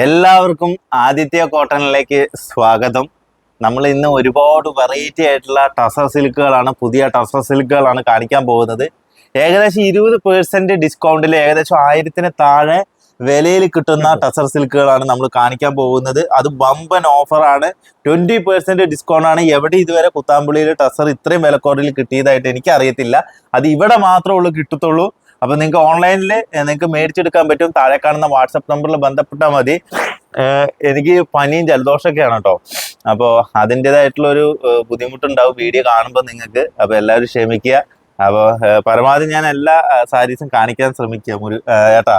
എല്ലാവർക്കും ആദിത്യ കോട്ടണിലേക്ക് സ്വാഗതം. നമ്മൾ ഇന്ന് ഒരുപാട് വെറൈറ്റി ആയിട്ടുള്ള ടസർ സിൽക്കുകളാണ് പുതിയ ടസർ സിൽക്കുകളാണ് കാണിക്കാൻ പോകുന്നത്. ഏകദേശം ഇരുപത് പേഴ്സെന്റ് ഡിസ്കൗണ്ടിൽ ഏകദേശം ആയിരത്തിന് താഴെ വിലയിൽ കിട്ടുന്ന ടസർ സിൽക്കുകളാണ് നമ്മൾ കാണിക്കാൻ പോകുന്നത്. അത് ബമ്പൻ ഓഫറാണ് ട്വന്റി പെർസെന്റ് ഡിസ്കൗണ്ട് ആണ്. എവിടെ ഇതുവരെ പുത്താമ്പുള്ളിയിൽ ടസർ ഇത്രയും വിലക്കുറവിൽ കിട്ടിയതായിട്ട് എനിക്ക് അറിയത്തില്ല അത് ഇവിടെ മാത്രമേ ഉള്ളൂ കിട്ടത്തുള്ളൂ. അപ്പൊ നിങ്ങൾക്ക് ഓൺലൈനിൽ നിങ്ങൾക്ക് മേടിച്ചെടുക്കാൻ പറ്റും. താഴെ കാണുന്ന വാട്സപ്പ് നമ്പറിൽ ബന്ധപ്പെട്ടാൽ മതി. എനിക്ക് പനിയും ജലദോഷമൊക്കെയാണ് കേട്ടോ. അപ്പോൾ അതിന്റെതായിട്ടുള്ള ഒരു ബുദ്ധിമുട്ടുണ്ടാവും വീഡിയോ കാണുമ്പോൾ നിങ്ങൾക്ക്. അപ്പോൾ എല്ലാവരും ക്ഷമിക്കുക. അപ്പോൾ പരമാവധി ഞാൻ എല്ലാ സാരീസും കാണിക്കാൻ ശ്രമിക്കാം മുരു ഏഹ് ഏട്ടാ.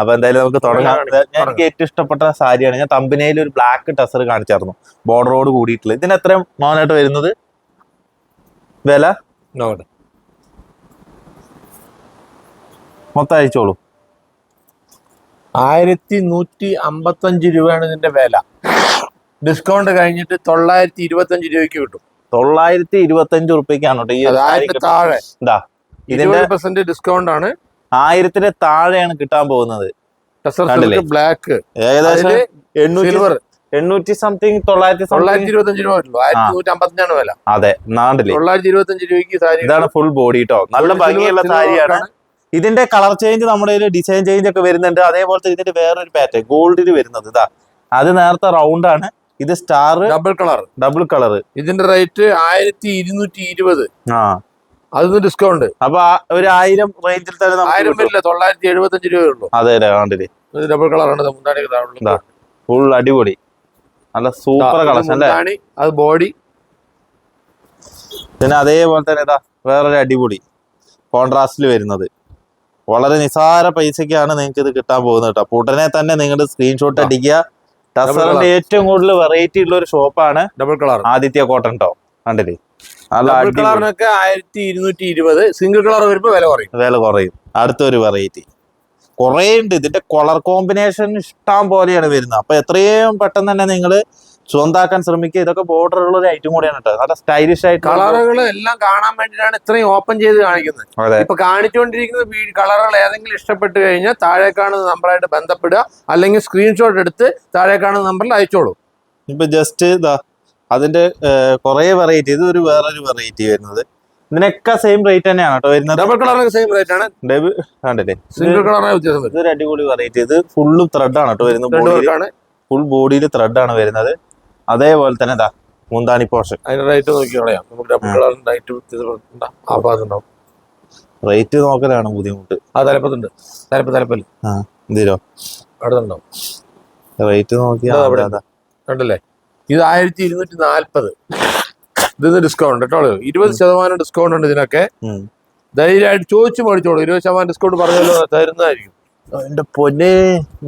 അപ്പൊ എന്തായാലും നമുക്ക് തുടങ്ങാം. എനിക്ക് ഏറ്റവും ഇഷ്ടപ്പെട്ട സാരിയാണ്. ഞാൻ തമ്പിനയിൽ ഒരു ബ്ലാക്ക് ടസർ കാണിച്ചായിരുന്നു. ബോർഡറോട് കൂടിയിട്ടുള്ളത്. ഇതിന് എത്രയും മോനായിട്ട് വരുന്നത്? വില? മൊത്തം അയച്ചോളൂ. ആയിരത്തി നൂറ്റി അമ്പത്തഞ്ച് രൂപയാണ് ഇതിന്റെ വില. ഡിസ്കൗണ്ട് കഴിഞ്ഞിട്ട് തൊള്ളായിരത്തി ഇരുപത്തഞ്ച് രൂപയ്ക്ക് കിട്ടും. തൊള്ളായിരത്തി ഇരുപത്തി അഞ്ച് റുപ്യക്കാണ് കേട്ടോ ഈ. താഴെ. ഇതാ ഇതിന്റെ പെർസെന്റ് ഡിസ്കൗണ്ട് ആണ് ആയിരത്തിന് താഴെയാണ് കിട്ടാൻ പോകുന്നത്? ബ്ലാക്ക്. ഏകദേശം എണ്ണൂറ്റി സംതിങ് തൊള്ളായിരത്തി തൊള്ളായിരത്തി ഇരുപത്തഞ്ച് രൂപ ആയിരത്തി നൂറ്റി അമ്പത്തഞ്ചാണ് വില. അതെ നാണ്ടിൽ തൊള്ളായിരത്തി ഇരുപത്തഞ്ച് രൂപയ്ക്ക് സാരി ഇതാണ് ഫുൾ ബോഡി കേട്ടോ നല്ല ഭംഗിയുള്ള സാരിയാണ്. ഇതിന്റെ കളർ ചേഞ്ച് നമ്മുടെ ഒരു ഡിസൈൻ ചേഞ്ച് ഒക്കെ വരുന്നുണ്ട്. അതേപോലത്തെ ഇതിന്റെ വേറൊരു പാറ്റേൺ ഗോൾഡിൽ വരുന്നത്. ഇതാ അത് നേരത്തെ റൗണ്ട് ആണ്. ഇത് star double colour double colour ഇതിന്റെ റേറ്റ് ആയിരത്തി ഇരുന്നൂറ്റി ഇരുപത് ആ. അതൊന്നും ഡിസ്കൗണ്ട് അപ്പൊ ഒരു ആയിരം റേഞ്ചിൽ തന്നെ ആയിരം. വരില്ല തൊള്ളായിരത്തി എഴുപത്തഞ്ച് രൂപയേ ഉള്ളൂ. അതെ അതെ കണ്ടില്ലേ? ഡബിൾ കളറാണ് മുന്താണി ഇതാ. ഫുൾ അടിപൊളി. നല്ല സൂപ്പർ കളക്ഷൻ അല്ലേ? അത് ബോഡി പിന്നെ അതേപോലെ തന്നെ ഇതാ വേറൊരു അടിപൊളി കോൺട്രാസ്റ്റിൽ വരുന്നത്. വളരെ നിസാര പൈസക്കാണ് നിങ്ങൾക്ക് ഇത് കിട്ടാൻ പോകുന്നത് കേട്ടോ. പുടനെ ഉടനെ തന്നെ നിങ്ങളുടെ സ്ക്രീൻഷോട്ട്. അടിക്കുക. ടസറിന്റെ ഏറ്റവും കൂടുതൽ വെറൈറ്റി ഉള്ള ഒരു ഷോപ്പാണ് ഡബിൾ കളർ ആദിത്യ കോട്ടൺ ട്ടോ കണ്ടില്ലേ? ഡബിൾ കളറിനൊക്കെ ആയിരത്തി ഇരുന്നൂറ്റി ഇരുപത് സിംഗിൾ കളർ വരുമ്പോ വില കുറയും. വില കുറയും. അടുത്തൊരു വെറൈറ്റി കുറേ ഉണ്ട് ഇതിന്റെ കളർ കോമ്പിനേഷൻ ഇഷ്ടം പോലെയാണ് വരുന്നത്. അപ്പൊ എത്രയും പെട്ടെന്ന് തന്നെ നിങ്ങൾ സ്വന്താക്കാൻ ശ്രമിക്കുക. ഇതൊക്കെ ബോർഡർ ഉള്ള ഒരു ഐറ്റം കൂടിയാണ് കേട്ടോ നല്ല സ്റ്റൈലിഷ് ആയിട്ട് കളറുകൾ എല്ലാം കാണാൻ വേണ്ടിയിട്ടാണ് ഇത്രയും ഓപ്പൺ ചെയ്ത് കാണിക്കുന്നത്. ഇപ്പൊ കാണിച്ചുകൊണ്ടിരിക്കുന്ന കളറുകൾ ഏതെങ്കിലും ഇഷ്ടപ്പെട്ട് കഴിഞ്ഞാൽ താഴെ കാണുന്ന നമ്പറായിട്ട് ബന്ധപ്പെടുക. അല്ലെങ്കിൽ സ്ക്രീൻഷോട്ട് എടുത്ത് താഴെ കാണുന്ന നമ്പറിൽ അയച്ചോളൂ. ഇപ്പൊ ജസ്റ്റ് ഇതാ അതിന്റെ കുറെ വെറൈറ്റി ഇത് ഒരു വേറൊരു വെറൈറ്റി വരുന്നത്. ഇതിനൊക്കെ സെയിം റേറ്റ് തന്നെയാണ് കേട്ടോ വരുന്നത്. ഡബിൾ കളറിന് സെയിം റേറ്റ് ആണ്. ഡബിൾ കണ്ടില്ലേ? സിംഗിൾ കളറിന് വ്യത്യാസം ഇത് ഇതൊരു അടിപൊളി വെറൈറ്റി ഇത് ഫുള്ള് ത്രെഡ് ആണ് കേട്ടോ വരുന്നത് ഫുൾ ബോഡിയിൽ ത്രെഡ് ആണ് വരുന്നത്. അതേപോലെ തന്നെ ഇതാ മുന്താണി പോർഷൻ. റേറ്റ് നോക്കി കളയാം. നമുക്ക് ഡബിൾ ആ. റേറ്റ് ആ നോക്കലാണ് ബുദ്ധിമുട്ട്. ആ തലപ്പത്തുണ്ട്. തലപ്പ് തലപ്പൽ ഇതിലോ അടുത്തുണ്ടാവും റേറ്റ് നോക്കിയാ അതാ. കണ്ടല്ലേ? ഇത് ആയിരത്തി ഇരുന്നൂറ്റി നാല്പത് ഇതിന് ഡിസ്കൗണ്ട് കേട്ടോ. ഇരുപത് ശതമാനം ഡിസ്കൗണ്ട് ഉണ്ട് ഇതിനൊക്കെ. ധൈര്യമായിട്ട് ചോദിച്ചു മേടിച്ചോളൂ. ഇരുപത് ശതമാനം ഡിസ്കൗണ്ട് പറഞ്ഞല്ലോ തരുന്നതായിരിക്കും. എന്റെ പൊന്നെ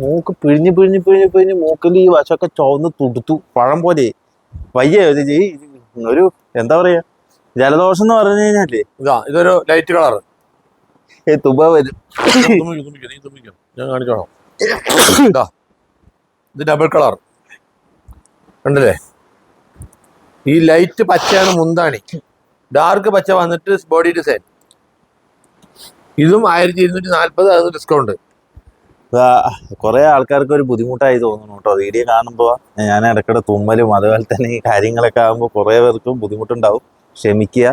മൂക്ക് പിഴിഞ്ഞ് പിഴിഞ്ഞ് പിഴിഞ്ഞ് പിഴിഞ്ഞ് മൂക്കിൽ ഈ വശമൊക്കെ ചുവന്ന് തുടുത്തു. പഴം പോലെ. വയ്യ ഒരു എന്താ പറയാ ജലദോഷം എന്ന് പറഞ്ഞു കഴിഞ്ഞാലേ. ഇതാ ഇതൊരു ലൈറ്റ് കളർ ഏ, തുമ്പ വരും. ഞാൻ കാണിച്ചോളാം ഇതാ ഇത് ഡബിൾ കളർ കണ്ടില്ലേ? ഈ ലൈറ്റ് പച്ചയാണ് മുന്താണി. ഡാർക്ക് പച്ച വന്നിട്ട് ബോഡി ഡിസൈൻ ഇതും ആയിരത്തി ഇരുന്നൂറ്റി നാല്പത് അത് ഡിസ്കൗണ്ട് കുറെ ആൾക്കാർക്ക് ഒരു ബുദ്ധിമുട്ടായി തോന്നുന്നു കേട്ടോ. വീഡിയോ കാണുമ്പോൾ ഞാൻ ഇടയ്ക്കിടെ തുമ്മലും അതുപോലെ തന്നെ ഈ കാര്യങ്ങളൊക്കെ ആകുമ്പോൾ കുറെ പേർക്കും ബുദ്ധിമുട്ടുണ്ടാവും. ക്ഷമിക്കുക.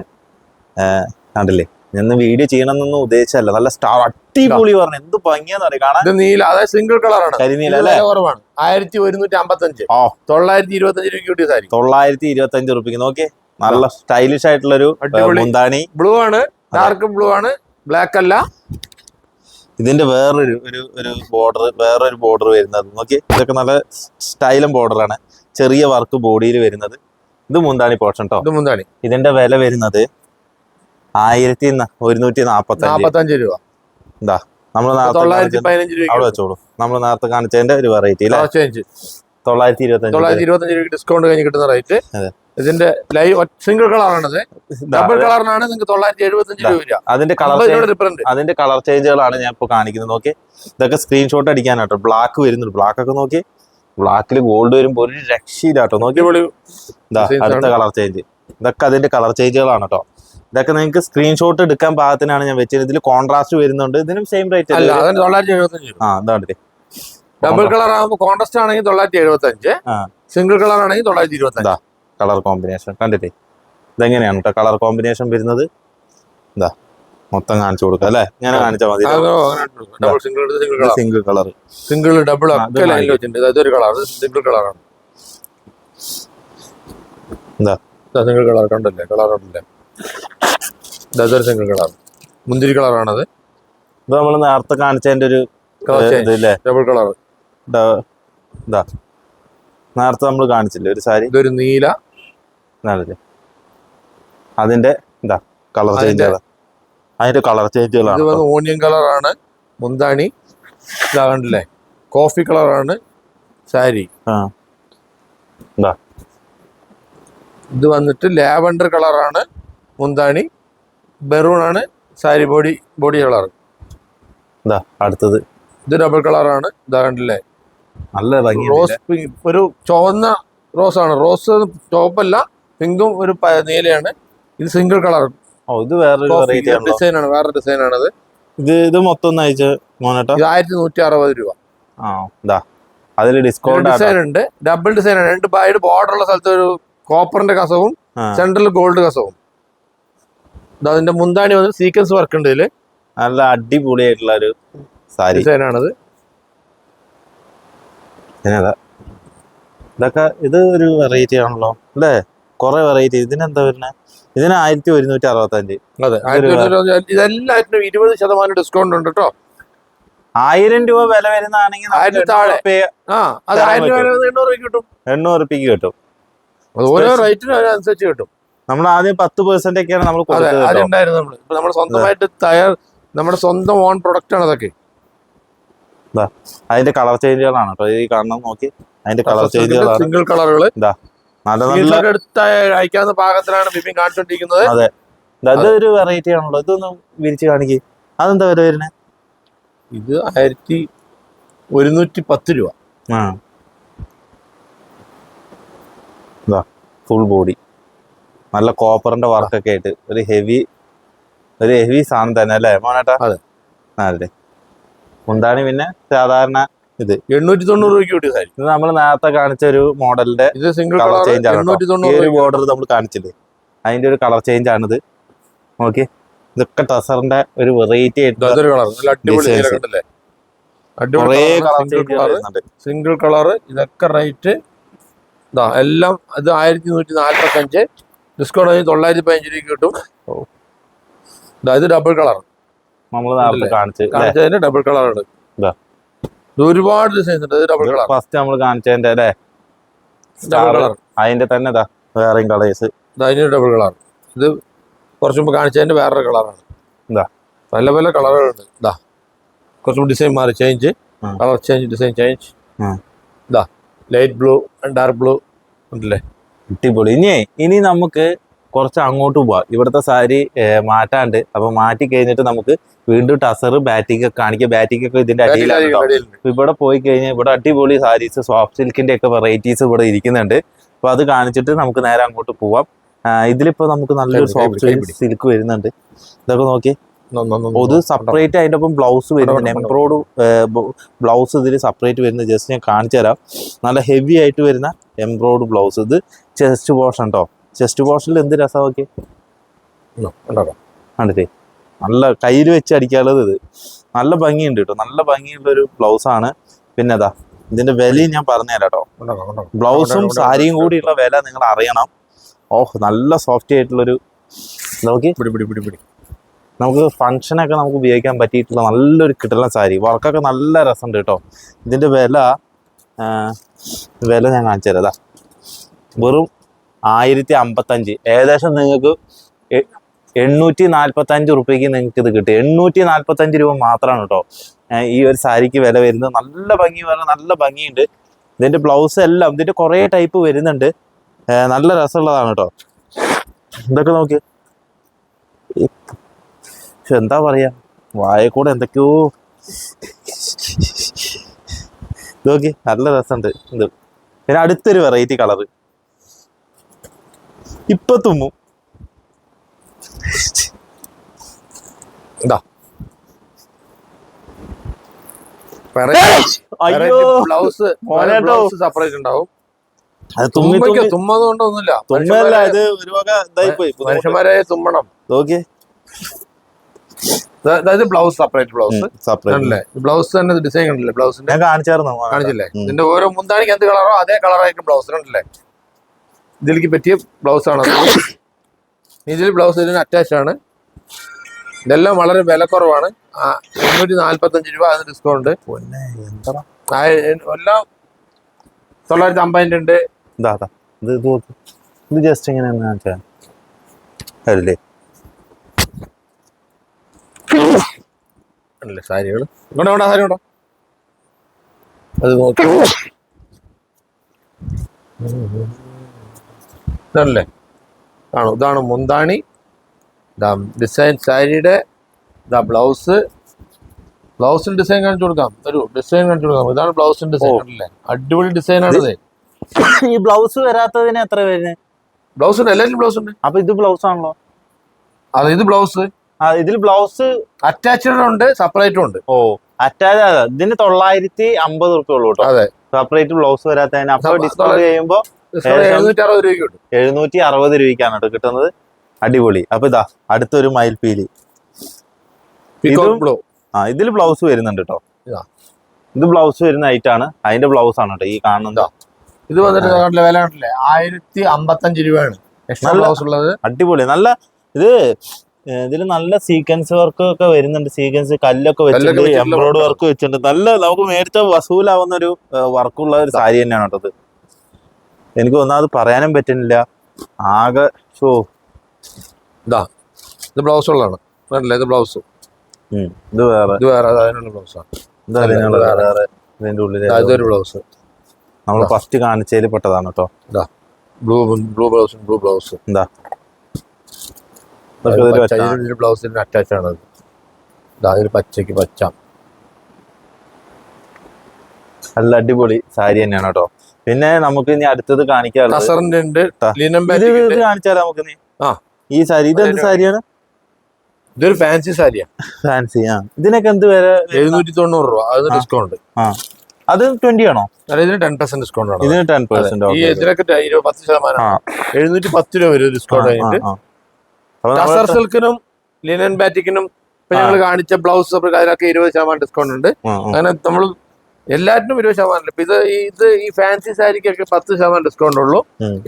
കണ്ടില്ലേ? ഞാൻ വീഡിയോ ചെയ്യണമെന്നൊന്നും ഉദ്ദേശിച്ചല്ല നല്ല സ്റ്റാർ അടിപൊളി പറഞ്ഞു. എന്ത് ഭംഗിയാന്ന് കാണാൻ? ഇത് നീല അതായത് സിംഗിൾ കളറാണ്. കരിനീല അല്ലേ? കുറവാണ്. ആയിരത്തി ഒരുന്നൂറ്റി അമ്പത്തഞ്ച് ഓ. തൊള്ളായിരത്തി ഇരുപത്തഞ്ച് രൂപ കിട്ടിയ സാരി. തൊള്ളായിരത്തി ഇരുപത്തി അഞ്ച് റുപ്യക്ക്. നോക്കി നല്ല സ്റ്റൈലിഷ് ആയിട്ടുള്ള ഒരു അടിപൊളി. മുന്താണി. ബ്ലൂ ആണ്. ഡാർക്ക് ബ്ലൂ ആണ്. ബ്ലാക്ക് അല്ല. ഇതിന്റെ വേറൊരു ഒരു ഒരു ബോർഡർ വേറൊരു ബോർഡർ വരുന്നത്. നോക്കി ഇതൊക്കെ നല്ല സ്റ്റൈലും ബോർഡറാണ് ചെറിയ വർക്ക് ബോഡിയിൽ വരുന്നത്. ഇത് മുന്താണി പോർഷൻ കേട്ടോ ഇത് മുന്താണി. ഇതിന്റെ വില വരുന്നത് ആയിരത്തി ഒരുന്നൂറ്റി നാപ്പത്തഞ്ച് രൂപ. എന്താ നമ്മൾ അവിടെ വെച്ചോളൂ. നമ്മൾ നേരത്തെ കാണിച്ചതിന്റെ ഒരു വെറൈറ്റി തൊള്ളായിരത്തി ഇരുപത്തി അഞ്ച് ഡിസ്കൗണ്ട് കഴിഞ്ഞ് കിട്ടുന്ന റേറ്റ് അതെ. ഇതിന്റെ ലൈവ് സിംഗിൾ കളറാണത് ഡബിൾ കളറിനാണ് നിങ്ങൾക്ക് തൊള്ളായിരത്തി എഴുപത്തി അഞ്ച് രൂപ അതിന്റെ കളർ ഡിഫറന്റ് അതിന്റെ കളർ ചേഞ്ചുകളാണ് ഞാൻ ഇപ്പോൾ കാണിക്കുന്നത്. നോക്കി ഇതൊക്കെ സ്ക്രീൻഷോട്ട് അടിക്കാനാട്ടോ. ബ്ലാക്ക് വരുന്നുണ്ട്. ബ്ലാക്ക് ഒക്കെ നോക്കി ബ്ലാക്കിൽ ഗോൾഡ് വരുമ്പോൾ ഒരു രക്ഷയില്ലാട്ടോ. നോക്കി അടുത്ത കളർ ചേഞ്ച് ഇതൊക്കെ അതിന്റെ കളർ ചേഞ്ചുകളാണ് കേട്ടോ ഇതൊക്കെ നിങ്ങൾക്ക് സ്ക്രീൻഷോട്ട് എടുക്കാൻ പാകത്തിനാണ് ഞാൻ വെച്ചത്. ഇതിൽ കോൺട്രാസ്റ്റ് വരുന്നുണ്ട്. ഇതിനും സെയിം റേറ്റ് ആ ഡബിൾ കളർ ആകുമ്പോൾ കോൺട്രാസ്റ്റ് ആണെങ്കിൽ തൊള്ളായിരത്തി എഴുപത്തി അഞ്ച്. സിംഗിൾ കളർ ആണെങ്കിൽ തൊള്ളായിരത്തി ഇരുപത്തി അഞ്ച് കളർ കോമ്പിനേഷൻ. കണ്ടില്ലേ? ഇതെങ്ങനെയാണ് കേട്ടോ കളർ കോമ്പിനേഷൻ വരുന്നത്? എന്താ മൊത്തം കാണിച്ചു കൊടുക്കുക അല്ലേ? ഞാൻ കാണിച്ചാൽ മതി single colour. Single colour single double അതൊരു കളർ സിംഗിൾ കളറാണ് എന്താ സിംഗിൾ കളർ കണ്ടല്ലേ? കളർ കണ്ടല്ലേ ഇത് അതൊരു സിംഗിൾ കളർ. മുന്തിരി കളറാണത് ഇത് നമ്മൾ നേരത്തെ കാണിച്ചതിന്റെ ഒരു ഡബിൾ കളർ. ഇതാ നേരത്തെ നമ്മൾ കാണിച്ചില്ലേ ഒരു സാരി? ഇതൊരു നീല ഇതാണല്ലേ അതിന്റെ എന്താ കളർ ചേഞ്ച് അതിന്റെ കളർ ചേഞ്ച് ചേഞ്ചുകളാണ് ഓണിയൻ കളറാണ് മുന്താണി ഇതാകണ്ടല്ലേ? കോഫി കളറാണ് സാരി. ഇതാ. വന്നിട്ട് ലാവൻഡർ കളറാണ് മുന്താണി. ബെറൂൺ ആണ് സാരി ബോഡി ബോഡി കളർ അടുത്തത്. ഇത് ഡബിൾ കളറാണ് ഇതാ കണ്ടില്ലേ നല്ല ഭംഗി റോസ് ഒരു ചുവന്ന റോസ് ആണ്. റോസ് ചുവപ്പല്ല പിങ്കും ഒരു നീലയാണ്. ഇത് സിംഗിൾ കളർ. ഓ ഇത് വേറൊരു വെറൈറ്റി ആണല്ലോ. ഡിസൈൻ ആണ് വേറെ ഡിസൈൻ ആണത്. ഇത് ഇത് മൊത്തം ഒന്ന് അയച്ച് മോനേട്ടാ. ഇത് ആയിരത്തി നൂറ്റി അറുപത് രൂപ ആ ഇതാ അതിൽ ഡിസ്കൗണ്ട് ഡിസൈൻ ഉണ്ട്. ഡബിൾ ഡിസൈൻ ആണ്. രണ്ട് ബൈഡ് ബോർഡർ ഉള്ള സ്ഥലത്ത് ഒരു കോപ്പറിന്റെ കസവും. Central gold കസവും. അതിന്റെ മുന്താണി വന്ന് സീക്വൻസ് വർക്ക് ഉണ്ട് ഇതിൽ. നല്ല അടിപൊളിയായിട്ടുള്ള ഒരു സാരി. ഡിസൈൻ ആണത്. ഇതൊക്കെ ഇത് ഒരു വെറൈറ്റി ആണല്ലോ അല്ലേ? കുറെ വെറൈറ്റി ഇതിനെന്താ വരുന്നത് ഇതിന് ആയിരത്തി ഒരുന്നൂറ്റി അറുപത്തഞ്ച്. അതെ ഇതെല്ലാറ്റിനും ഇരുപത് ശതമാനം ഡിസ്കൗണ്ട് ഉണ്ട് കേട്ടോ ആയിരം രൂപ വില വരുന്നതാണെങ്കിൽ. എണ്ണൂറ് രൂപയ്ക്ക് കിട്ടും. ഓരോ റേറ്റിനും അതിനനുസരിച്ച് കിട്ടും. നമ്മൾ ആദ്യം പത്ത് പെർസെന്റ് ഒക്കെയാണ് നമ്മൾ. അതുണ്ടായിരുന്നു നമ്മൾ ഇപ്പൊ നമ്മൾ സ്വന്തമായിട്ട് തയ്യാർ നമ്മുടെ സ്വന്തം ഓൺ പ്രൊഡക്റ്റ് ആണ് അതൊക്കെ. അതിന്റെ കളർ ചേഞ്ചുകളാണ് കേട്ടോ ഈ കാണണം നോക്കി. അതിന്റെ കളർ ചേഞ്ചുകളാണ് സിംഗിൾ കളറുകൾ അയക്കാവുന്ന പാകത്തിലാണ് ബിപിൻ കാണിച്ചോണ്ടിരിക്കുന്നത്. അതെ. ഒരു വെറൈറ്റി ആണല്ലോ? ഇതൊന്ന് വിരിച്ച് കാണിക്ക്. അതെന്താ വില വരുന്നത് ഇത് ആയിരത്തി ഒരുന്നൂറ്റി പത്ത് രൂപ. ആ. ഫുൾ ബോഡി നല്ല കോപ്പറിന്റെ വർക്കൊക്കെ ആയിട്ട്. ഒരു ഹെവി ഒരു ഹെവി സാധനം തന്നെ അല്ലേ മോനേട്ടാ? അതെ. ആ, അതെ. മുന്താണി പിന്നെ സാധാരണ എണ്ണൂറ്റി തൊണ്ണൂറ് രൂപയ്ക്ക് കിട്ടിയ സാരി ഇത് നമ്മൾ നേരത്തെ കാണിച്ച ഒരു മോഡലിന്റെ ഇത് സിംഗിൾ കളർ ചേഞ്ച് ആണ്. ഈ ഒരു ബോർഡർ നമ്മൾ കാണിച്ചില്ലേ? അതിന്റെ ഒരു കളർ ചേഞ്ച് ആണിത്. ഓക്കെ ഇതൊക്കെ ടസറിന്റെ ഒരു വെറൈറ്റി ആയിട്ട് സിംഗിൾ കളർ ഇതൊക്കെ റേറ്റ് ഇതാ എല്ലാം ഇത് ആയിരത്തി നൂറ്റി നാല്പത്തി അഞ്ച് ഡിസ്കൗണ്ട് കഴിഞ്ഞ് തൊള്ളായിരത്തി പതിനഞ്ച് രൂപ കിട്ടും. ഇതാ ഇത് ഡബിൾ കളർ നമ്മൾ കാണിച്ചതിന് ഡബിൾ കളർ ഉണ്ട് ഇതാ. ഇത്. ഒരുപാട് ഡിസൈൻസ് ഉണ്ട്. ഡബിൾ കളർ ഫസ്റ്റ് നമ്മൾ കാണിച്ചതിന്റെ അല്ലേ? ഡബിൾ കളർ അതിന്റെ തന്നെ വേറെയും കളേഴ്സ് അതിന് ഡബിൾ കളർ ഇത് കുറച്ച് മുമ്പ് കാണിച്ചതിന്റെ വേറൊരു കളറാണ് ഇതാ. പല പല കളറുകളുണ്ട് ഇതാ. കുറച്ചും ഡിസൈൻ മാറി. Change. Colour change design change. ഇതാ. ലൈറ്റ് ബ്ലൂ ഡാർക്ക് ബ്ലൂ ഉണ്ടല്ലേ? അടിപൊളി. ഇനി ഇനി നമുക്ക് കുറച്ച് അങ്ങോട്ട് പോവാം. ഇവിടുത്തെ സാരി മാറ്റാണ്ട്. അപ്പൊ മാറ്റി കഴിഞ്ഞിട്ട് നമുക്ക് വീണ്ടും ടസർ ബാറ്റിംഗ് ഒക്കെ കാണിക്കുക ബാറ്റിംഗ് ഒക്കെ ഇതിന്റെ അടിയിലാണ് ഇവിടെ പോയി കഴിഞ്ഞാൽ ഇവിടെ അടിപൊളി സാരീസ് സോഫ്റ്റ് സിൽക്കിന്റെ ഒക്കെ വെറൈറ്റീസ് ഇവിടെ ഇരിക്കുന്നുണ്ട്. അപ്പൊ അത് കാണിച്ചിട്ട് നമുക്ക് നേരെ അങ്ങോട്ട് പോവാം. ഇതിലിപ്പോ നമുക്ക് നല്ലൊരു സോഫ്റ്റ്. സിൽക്ക് വരുന്നുണ്ട്. ഇതൊക്കെ നോക്കി. ഒരു സെപ്പറേറ്റ് അതിന്റെ ഒപ്പം ബ്ലൗസ് വരുന്നുണ്ട്. എംബ്രോയ്ഡ് ബ്ലൗസ് ഇതിൽ സെപ്പറേറ്റ് വരുന്നത് ജസ്റ്റ് ഞാൻ കാണിച്ചു തരാം നല്ല ഹെവി ആയിട്ട് വരുന്ന എംബ്രോയ്ഡ് ബ്ലൗസ് ഇത് ചെസ്റ്റ് പോർഷൻ കേട്ടോ ചെസ്റ്റ് പോർഷനിൽ എന്ത് രസമൊക്കെ ആണല്ലേ? നല്ല കയ്യിൽ വെച്ച് അടിക്കാനുള്ളത് ഇത്. നല്ല ഭംഗിയുണ്ട് കേട്ടോ. നല്ല ഭംഗിയുള്ള ഒരു ബ്ലൗസ് ആണ്. പിന്നെ അതാ ഇതിന്റെ വിലയും ഞാൻ പറഞ്ഞുതരാം കേട്ടോ. ബ്ലൗസും സാരിയും കൂടിയുള്ള വില നിങ്ങൾ അറിയണം. ഓഹ് നല്ല സോഫ്റ്റ് ആയിട്ടുള്ളൊരു നോക്കി. നമുക്ക് ഫംഗ്ഷനൊക്കെ നമുക്ക് ഉപയോഗിക്കാൻ പറ്റിയിട്ടുള്ള നല്ലൊരു കിട്ടുന്ന സാരി. വർക്കൊക്കെ നല്ല രസമുണ്ട് കേട്ടോ. ഇതിന്റെ വില വില ഞാൻ കാണിച്ചു തരാം. വെറും ആയിരത്തി അമ്പത്തഞ്ച് ഏകദേശം നിങ്ങൾക്ക് എണ്ണൂറ്റി നാൽപ്പത്തഞ്ച് റുപ്യക്ക് നിങ്ങൾക്ക് ഇത് കിട്ടും. എണ്ണൂറ്റി നാൽപ്പത്തഞ്ച് രൂപ മാത്രമാണ് കേട്ടോ. ഈ ഒരു സാരിക്ക് വില വരുന്നത്. നല്ല ഭംഗി പറഞ്ഞാൽ നല്ല ഭംഗിയുണ്ട്. ഇതിന്റെ ബ്ലൗസ് എല്ലാം ഇതിന്റെ കുറേ ടൈപ്പ് വരുന്നുണ്ട്. നല്ല രസമുള്ളതാണ് കേട്ടോ. ഇതൊക്കെ നോക്കി. എന്താ പറയാ? വായ കൂടെ എന്തൊക്കെയോ നോക്കി. നല്ല രസമുണ്ട് ഇത്. പിന്നെ അടുത്തൊരു വെറൈറ്റി കളറ് ഇപ്പൊ തുമ്മും. ബ്ലൗസ് ബ്ലൗസ് സെപ്പറേറ്റ് ഉണ്ടാവും. തുമ്മതുകൊണ്ടൊന്നുമില്ല തുമ്മല്ല ഇത് ഒരു വക ഇതായി പോയി മനുഷ്യന്മാരെ തുമ്മണം. നോക്കി ഇത് അതായത് blouse separate blouse. Separate blouse തന്നെ ഡിസൈൻ കണ്ടില്ലേ? ബ്ലൗസിന്റെ കാണിച്ചായിരുന്നു കാണിച്ചില്ലേ. ഇതിന്റെ ഓരോ മുന്താണിക്ക് എന്ത് കളറോ അതേ കളറായിരിക്കും ബ്ലൗസ്. കണ്ടില്ലേ? ഇതിലേക്ക് പറ്റിയ ബ്ലൗസ് ആണ് ഇതിൽ ബ്ലൗസ് ഇതിന് അറ്റാച്ച് ആണ്. ഇതെല്ലാം വളരെ വില കുറവാണ്. ആ, എണ്ണൂറ്റി നാല്പത്തഞ്ച് രൂപ അതിന് ഡിസ്കൗണ്ട് എല്ലാം തൊള്ളായിരത്തി അമ്പതിന്റെ ഉണ്ട്. ഇതാ ജസ്റ്റ് ഇങ്ങനെ അല്ലേ അല്ലേ സാരികൾ ഇവിടെ വേണ്ട സാരി ഉണ്ടോ അത് നോക്കി. ഇതല്ലേ? കാണും ഇതാണ് മുന്താണി. ഇതാ ഡിസൈൻ സാരിയുടെ ഇതാ ബ്ലൗസ് ബ്ലൗസിൽ ഡിസൈൻ കാണിച്ചു കൊടുക്കാം. ഒരു ഡിസൈൻ കാണിച്ചു കൊടുക്കാം. ഇതാണ് ബ്ലൗസിന്റെ ഡിസൈൻ അല്ലേ അടിപൊളി ഡിസൈൻ ആണത്. ഈ ബ്ലൗസ് വരാത്തതിന് എത്ര വരുന്നത് ബ്ലൗസ് ഉണ്ട് എല്ലാവരും ബ്ലൗസ് ഉണ്ട് അപ്പൊ ഇത് ബ്ലൗസ് ആണല്ലോ. അത് ഇത് ബ്ലൗസ് ഇതിൽ ബ്ലൗസ് അറ്റാച്ച്ഡ് ഉണ്ട് സെപ്പറേറ്റും ഉണ്ട്. ഓ അറ്റാച്ച് ഇതിന് തൊള്ളായിരത്തി അമ്പത് റുപ്യ ഉള്ളൂ കേട്ടോ. അതെ. സെപ്പറേറ്റ് ബ്ലൗസ് വരാത്തതിന്. അപ്പൊ ഡിസ്കൗണ്ട് ചെയ്യുമ്പോ എഴുന്നൂറ്റി അറുപത് രൂപയ്ക്കാണ് കേട്ടോ കിട്ടുന്നത്. അടിപൊളി. അപ്പൊ ഇതാ അടുത്തൊരു മയിൽപീലി ആ ഇതിൽ ബ്ലൗസ് വരുന്നുണ്ട് കേട്ടോ. ഇതാ. ബ്ലൗസ് വരുന്ന ഐറ്റാണ് അതിന്റെ ബ്ലൗസ് ആണ് കേട്ടോ ഈ കാണുന്നത്. ഇത്. വന്നിട്ട് വില കണ്ടല്ലേ? ആയിരത്തി അമ്പത്തഞ്ച് രൂപയാണ്. എക്സ്ട്രാ ബ്ലൗസ് ഉള്ളത്. അടിപൊളി. നല്ല ഇത് ഇതിൽ നല്ല സീക്വൻസ് വർക്ക് ഒക്കെ വരുന്നുണ്ട്. സീക്വൻസ് കല്ലൊക്കെ വെച്ചിട്ടുണ്ട് എംബ്രോയിഡ് വർക്ക് വെച്ചിട്ടുണ്ട്. നല്ല നമുക്ക് മേടിച്ച വസൂലാവുന്ന ഒരു വർക്കുള്ള ഒരു സാരി തന്നെയാണ് കേട്ടോ ഇത്. എനിക്ക് ഒന്നാമത് പറയാനും പറ്റുന്നില്ല. ആകെ ഷോ. ഇതാ ഇത് ബ്ലൗസ് ഉള്ളതാണ്. വേണ്ടല്ലേ ഇത് ബ്ലൗസ് ഇത് വേറെ. ഇത് വേറെ അതിനുള്ള ബ്ലൗസാണ് ഇത് ഇതിന്റെ ഉള്ളിൽ ഇതൊരു ബ്ലൗസ് നമ്മൾ ഫസ്റ്റ് കാണിച്ചതിൽ പെട്ടതാണ് കേട്ടോ blue blue blouse blue blouse എന്താ ബ്ലൗസിന് അറ്റാച്ച് ആണ് ഇതാ ഇതിൽ പച്ചയ്ക്ക് പച്ച. നല്ല അടിപൊളി സാരി തന്നെയാണ് കേട്ടോ. പിന്നെ നമുക്ക് ഇനി അടുത്തത് കാണിക്കാറുണ്ട് കാണിച്ചാലോ നമുക്ക് നീ. ഈ സാരി ഇത് എന്ത് സാരിയാണ്? ഇതൊരു ഫാൻസി സാരിയാണ് ഫാൻസി ആ. ഇതിനൊക്കെ എന്ത് വരെ എഴുന്നൂറ്റി തൊണ്ണൂറ് രൂപ. അത് ഡിസ്കൗണ്ട് ആ. അത് ട്വന്റി ആണോ? ഇതിന് ടെൻ പെർസെന്റ് ഡിസ്കൗണ്ട് ആണ്. ഇതിന് ടെൻ. പെർസെന്റ് ഈ ഇതിനൊക്കെ പത്ത് ശതമാനം. എഴുന്നൂറ്റി പത്ത് രൂപ വരും ഡിസ്കൗണ്ട് കഴിഞ്ഞിട്ട്. ടസർ സിൽക്കിനും ലിനൻ ബാറ്റിക്കിനും ഇപ്പൊ ഞങ്ങൾ കാണിച്ച ബ്ലൗസ് അതിനൊക്കെ ഇരുപത് ശതമാനം ഡിസ്കൗണ്ട് ഉണ്ട്. അങ്ങനെ നമ്മൾ എല്ലാറ്റിനും ഇരുപത് ശതമാനം ഇപ്പൊ ഇത് ഇത് ഈ ഫാൻസി സാരിക്കൊക്കെ പത്ത് ശതമാനം ഡിസ്കൗണ്ട് ഉള്ളൂ.